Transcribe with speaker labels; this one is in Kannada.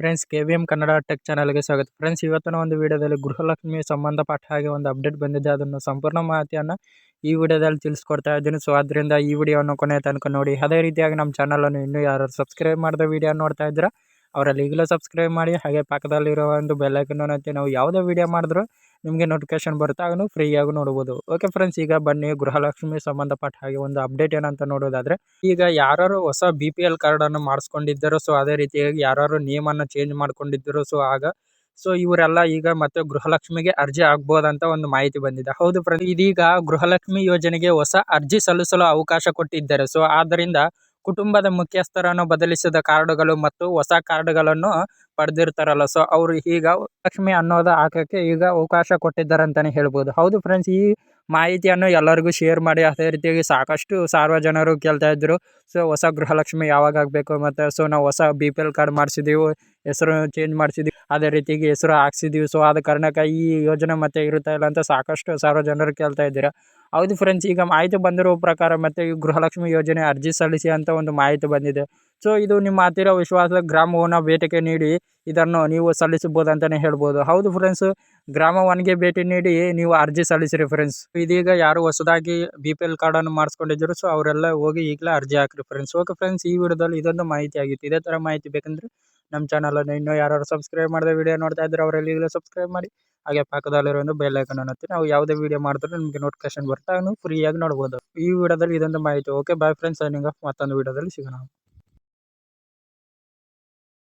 Speaker 1: Friends, K V M Kannada tech ಚಾನಲ್ಗೆ ಸ್ವಾಗತ. ಫ್ರೆಂಡ್ಸ್, ಇವತ್ತಿನ ಒಂದು ವಿಡಿಯೋದಲ್ಲಿ ಗೃಹಲಕ್ಷ್ಮಿ ಸಂಬಂಧಪಟ್ಟ ಹಾಗೆ ಒಂದು ಅಪ್ಡೇಟ್ ಬಂದಿದೆ. ಅದನ್ನು ಸಂಪೂರ್ಣ ಮಾಹಿತಿಯನ್ನು ಈ ವಿಡಿಯೋದಲ್ಲಿ ತಿಳಿಸ್ಕೊಡ್ತಾ ಇದ್ದೀನಿ. ಸೊ, ಅದರಿಂದ ಈ ವಿಡಿಯೋವನ್ನು ಕೊನೆ ತನಕ ನೋಡಿ. ಅದೇ ರೀತಿಯಾಗಿ ನಮ್ಮ ಚಾನಲನ್ನು ಇನ್ನೂ ಯಾರು ಸಬ್ಸ್ಕ್ರೈಬ್ ಮಾಡಿದ ವಿಡಿಯೋ ನೋಡ್ತಾ ಇದ್ದೀರಾ ಅವರಲ್ಲಿ ಈಗಲೂ ಸಬ್ಸ್ಕ್ರೈಬ್ ಮಾಡಿ, ಹಾಗೆ ಪಕ್ಕದಲ್ಲಿರೋ ಒಂದು ಬೆಲ್ಲೈಕನ್ನು ಒತ್ತಿ ನಾವು ಯಾವುದೇ ವಿಡಿಯೋ ಮಾಡಿದ್ರು ನಿಮಗೆ ನೋಟಿಫಿಕೇಶನ್ ಬರುತ್ತೆ ಆಗ ಫ್ರೀಯಾಗಿ ನೋಡ್ಬೋದು. ಓಕೆ ಫ್ರೆಂಡ್ಸ್ ಈಗ ಬನ್ನಿ ಗೃಹಲಕ್ಷ್ಮಿ ಸಂಬಂಧಪಟ್ಟ ಹಾಗೆ ಒಂದು ಅಪ್ಡೇಟ್ ಏನಂತ ನೋಡೋದಾದರೆ, ಈಗ ಯಾರು ಹೊಸ ಬಿ ಪಿ ಎಲ್ ಕಾರ್ಡನ್ನು ಮಾಡಿಸ್ಕೊಂಡಿದ್ದರು ಸೊ ಅದೇ ರೀತಿಯಾಗಿ ಯಾರು ನೇಮನ್ನು ಚೇಂಜ್ ಮಾಡ್ಕೊಂಡಿದ್ದರು ಸೊ ಆಗ ಸೊ ಇವರೆಲ್ಲ ಈಗ ಮತ್ತೆ ಗೃಹಲಕ್ಷ್ಮಿಗೆ ಅರ್ಜಿ ಆಗ್ಬೋದಂತ ಒಂದು ಮಾಹಿತಿ ಬಂದಿದೆ. ಹೌದು ಫ್ರೆಂಡ್ ಇದೀಗ ಗೃಹಲಕ್ಷ್ಮಿ ಯೋಜನೆಗೆ ಹೊಸ ಅರ್ಜಿ ಸಲ್ಲಿಸಲು ಅವಕಾಶ ಕೊಟ್ಟಿದ್ದಾರೆ. ಸೊ ಆದ್ದರಿಂದ ಕುಟುಂಬದ ಮುಖ್ಯಸ್ಥರನ್ನು ಬದಲಿಸಿದ ಕಾರ್ಡುಗಳು ಮತ್ತು ಹೊಸ ಕಾರ್ಡುಗಳನ್ನು ಪಡೆದಿರ್ತಾರಲ್ಲ. ಸೊ ಅವರು ಈಗ ಲಕ್ಷ್ಮಿ ಅನ್ನೋದು ಹಾಕೋಕ್ಕೆ ಈಗ ಅವಕಾಶ ಕೊಟ್ಟಿದ್ದಾರೆ ಅಂತಲೇ ಹೇಳ್ಬೋದು. ಹೌದು ಫ್ರೆಂಡ್ಸ್ ಈ ಮಾಹಿತಿಯನ್ನು ಎಲ್ಲರಿಗೂ ಶೇರ್ ಮಾಡಿ, ಅದೇ ರೀತಿಯಾಗಿ ಸಾಕಷ್ಟು ಸಾರ್ವಜನರು ಕೇಳ್ತಾ ಇದ್ದರು ಸೊ ಹೊಸ ಗೃಹಲಕ್ಷ್ಮಿ ಯಾವಾಗ ಆಗಬೇಕು ಮತ್ತು ಸೊ ನಾವು ಹೊಸ ಬಿ ಪಿ ಎಲ್ ಕಾರ್ಡ್ ಮಾಡಿಸಿದ್ದೀವಿ ಹೆಸರು ಚೇಂಜ್ ಮಾಡಿಸಿದ್ವಿ. ಅದೇ ರೀತಿಯಾಗಿ ಹೆಸರು ಹಾಕ್ಸಿದ್ದೀವಿ ಸೊ ಆದ ಕಾರಣಕ್ಕೆ ಈ ಯೋಜನೆ ಮತ್ತೆ ಇರುತ್ತಾ ಇಲ್ಲ ಅಂತ ಸಾಕಷ್ಟು ಸಾರ್ವಜನರು ಕೇಳ್ತಾ ಇದ್ದೀರಾ. ಹೌದು ಫ್ರೆಂಡ್ಸ್ ಈಗ ಮಾಹಿತಿ ಬಂದಿರೋ ಪ್ರಕಾರ ಮತ್ತು ಈ ಗೃಹಲಕ್ಷ್ಮಿ ಯೋಜನೆ ಅರ್ಜಿ ಸಲ್ಲಿಸಿ ಅಂತ ಒಂದು ಮಾಹಿತಿ ಬಂದಿದೆ. ಸೊ ಇದು ನಿಮ್ಮ ಹತ್ತಿರ ವಿಶ್ವಾಸದ ಗ್ರಾಮವನ್ನು ಭೇಟಿಗೆ ನೀಡಿ ಇದನ್ನು ನೀವು ಸಲ್ಲಿಸಬಹುದು ಅಂತಲೇ ಹೇಳ್ಬೋದು. ಹೌದು ಫ್ರೆಂಡ್ಸ್ ಗ್ರಾಮ ಒನ್ಗೆ ಭೇಟಿ ನೀಡಿ ನೀವು ಅರ್ಜಿ ಸಲ್ಲಿಸಿರಿ ಫ್ರೆಂಡ್ಸ್ ಇದೀಗ ಯಾರು ಹೊಸದಾಗಿ ಬಿ ಪಿ ಎಲ್ ಕಾರ್ಡನ್ನು ಮಾಡಿಸ್ಕೊಂಡಿದ್ರು ಸೊ ಅವರೆಲ್ಲ ಹೋಗಿ ಈಗಲೇ ಅರ್ಜಿ ಹಾಕ್ರಿ ಫ್ರೆಂಡ್ಸ್ ಓಕೆ ಫ್ರೆಂಡ್ಸ್ ಈ ವಿಡಿಯೋದಲ್ಲಿ ಇದೊಂದು ಮಾಹಿತಿ ಆಗಿತ್ತು. ಇದೇ ಥರ ಮಾಹಿತಿ ಬೇಕಂದ್ರೆ ನಮ್ಮ ಚಾನಲನ್ನು ಇನ್ನೂ ಯಾರು ಸಬ್ಸ್ಕ್ರೈಬ್ ಮಾಡದೆ ವಿಡಿಯೋ ನೋಡ್ತಾ ಇದ್ರೆ ಅವರಲ್ಲಿ ಈಗಲೇ ಸಬ್ಸ್ಕ್ರೈಬ್ ಮಾಡಿ. ಹಾಗೆ ಪಕ್ಕದಲ್ಲಿರೋ ಒಂದು ಬೆಲ್ ಐಕನನ್ನು ಒತ್ತಿ. ನಾವು ಯಾವುದೇ ವಿಡಿಯೋ ಮಾಡಿದ್ರು ನಿಮಗೆ ನೋಟಿಫಿಕೇಶನ್ ಬರ್ತಾ ಫ್ರೀಯಾಗಿ ನೋಡ್ಬೋದು. ಈ ವಿಡಿಯೋದಲ್ಲಿ ಇದೊಂದು ಮಾಹಿತಿ. ಓಕೆ ಬಾಯ್ ಫ್ರೆಂಡ್ಸ್ ನಿಮಗೆ ಮತ್ತೊಂದು ವಿಡಿಯೋದಲ್ಲಿ ಸಿಗೋಣ.